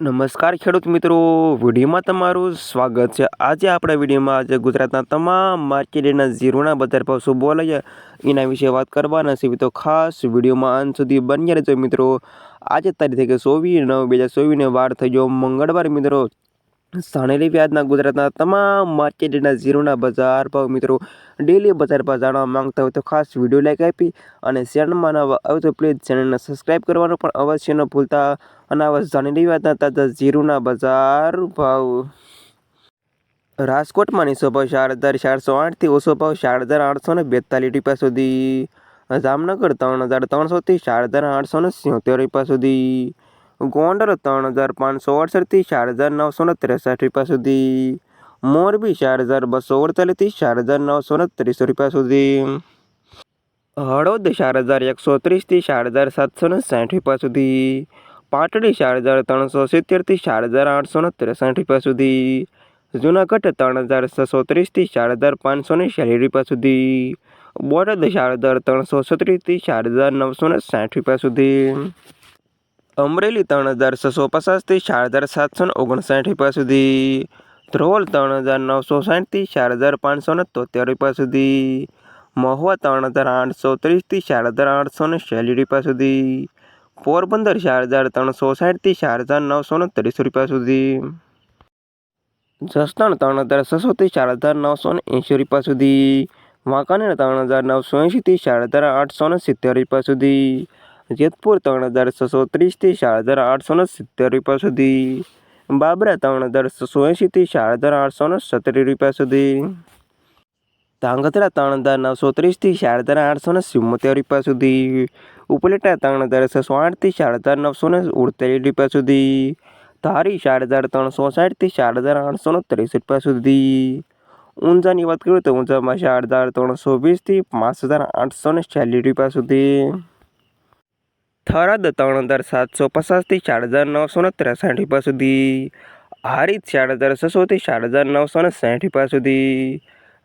નમસ્કાર ખેડૂત મિત્રો, વિડીયોમાં તમારું સ્વાગત છે. આજે આપણા વિડીયોમાં આજે ગુજરાતના તમામ માર્કેટના ઝીરોના બજાર ભાવ શું બોલાય એના વિશે વાત કરવાના છે. તો ખાસ વિડીયોમાં અંત સુધી બની રહેજો મિત્રો. આજે તારીખે ચોવીસ નવ બે હજાર ચોવીસને વાર થઈ ગયો મંગળવાર મિત્રો. સાણેલી વ્યાજના ગુજરાતના તમામ માર્કેટના ઝીરોના બજાર ભાવ મિત્રો ડેલી બજાર ભાવ જાણવા માંગતા હોય તો ખાસ વીડિયો લાઈક આપી અને ચેનલમાં નવા આવે તો પ્લીઝ ચેનલને સબસ્ક્રાઈબ કરવાનું પણ અવશ્ય ન ભૂલતા. અને આવા જાણેલી વ્યાજના તાજા ઝીરોના બજાર ભાવ. રાજકોટમાં નીચો ભાવ ચાર હજાર ચારસો આઠથી ઓછો ભાવ ચાર હજાર આઠસો ને બેતાલીસ રૂપિયા સુધી. જામનગર ત્રણ હજાર ત્રણસોથી ચાર હજાર આઠસો ને સિત્તેર રૂપિયા સુધી. ગોંડલ ત્રણ હજાર પાંચસો અડસઠથી ચાર હજાર નવસો ને ત્રેસઠ રૂપિયા સુધી મોરબી ચાર હજાર બસો અડતાલીસથી ચાર હજાર નવસો ને ત્રીસ રૂપિયા સુધી હળવદ ચાર હજાર એકસો ત્રીસથી ચાર હજાર સાતસો ને સાઠ રૂપિયા સુધી પાટડી ચાર હજાર ત્રણસો સિત્તેરથી ચાર હજાર આઠસો ને ત્રેસઠ રૂપિયા સુધી જુનાગઢ ત્રણ હજાર છસો ત્રીસથી ચાર હજાર પાંચસો ને ચાલીસ રૂપિયા સુધી બોટાદ ચાર હજાર ત્રણસો છત્રીસથી ચાર હજાર નવસો ને સાઠ રૂપિયા સુધી અમરેલી ત્રણ હજાર છસો પચાસથી ચાર હજાર સાતસો ને ઓગણસાઠ રૂપિયા સુધી. ધ્રોલ ત્રણ હજાર નવસો સાઠથી ચાર હજાર પાંચસો ને તોતેર રૂપિયા સુધી. મહુવા ત્રણ હજાર આઠસો ત્રીસથી ચાર હજાર આઠસો ને ચાલીસ રૂપિયા સુધી. પોરબંદર ચાર હજાર ત્રણસો સાઠથી ચાર હજાર નવસો ને ત્રીસ રૂપિયા સુધી. જસદણ ત્રણ હજાર છસોથી ચાર હજાર નવસો ને એંશી રૂપિયા સુધી. વાંકાનેર ત્રણ હજાર નવસો એંશીથી ચાર હજાર આઠસો ને સિત્તેર રૂપિયા સુધી. જેતપુર ત્રણ હજાર છસો ત્રીસથી ચાર હજાર આઠસો ને સિત્તેર રૂપિયા સુધી. બાબરા ત્રણ હજાર છસો એંશીથી ચાર હજાર આઠસો ને સત્તરી રૂપિયા સુધી. ધાંગધ્રા ત્રણ હજાર નવસો ત્રીસથી ચાર હજાર આઠસો ને સિમોતેર રૂપિયા સુધી. ઉપલેટા ત્રણ હજાર છસો આઠથી ચાર હજાર નવસો ને ઉડતાલીસ રૂપિયા સુધી. ધારી ચાર હજાર ત્રણસો સાઠથી ચાર હજાર આઠસો ને ત્રીસ રૂપિયા સુધી. ઊંઝાની વાત કરું તો ઊંઝામાં ચાર હજાર ત્રણસો વીસથી પાંચ હજાર આઠસો ને ચાલીસ રૂપિયા સુધી. થરાદ ત્રણ હજાર સાતસો પચાસથી ચાર હજાર નવસો ને ત્રેસઠ રૂપિયા સુધી. હારીત ચાર હજાર છસોથી ચાર હજાર નવસો ને સાઠ રૂપિયા સુધી.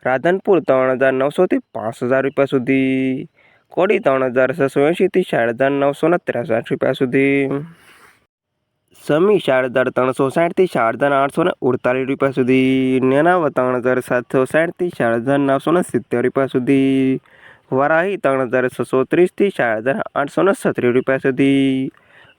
રાધનપુર ત્રણ હજાર નવસોથી પાંચ હજાર રૂપિયા સુધી. કોડી ત્રણ હજાર છસો એંશીથી ચાર હજાર નવસો ને ત્રેસઠ રૂપિયા સુધી. સમી ચાર હજાર ત્રણસો સાઠથી ચાર હજાર આઠસો ને અડતાલીસ રૂપિયા સુધી. નેનાવા ત્રણ હજાર સાતસો સાઠથી ચાર હજાર નવસો ને સિત્તેર રૂપિયા સુધી. વરાહી ત્રણ હજાર છસો ત્રીસથી ચાર હજાર આઠસો ને સત્રીસ રૂપિયા સુધી.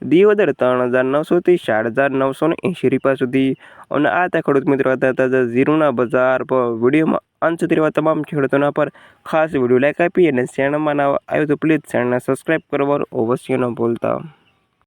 દિયોદર ત્રણ હજાર નવસોથી ચાર હજાર નવસો ને એંશી રૂપિયા સુધી. અને આ ત્યાં ખેડૂત મિત્રો હતા ઝીરોના બજાર પર. વિડીયોમાં અંત સુધી એવા તમામ ખેડૂતોના પર ખાસ વીડિયો લાઈક આપી અને ચેનલમાં ના આવ્યું તો પ્લીઝ ચેનલને સબસ્ક્રાઈબ કરવાનું અવશ્ય ન ભૂલતા.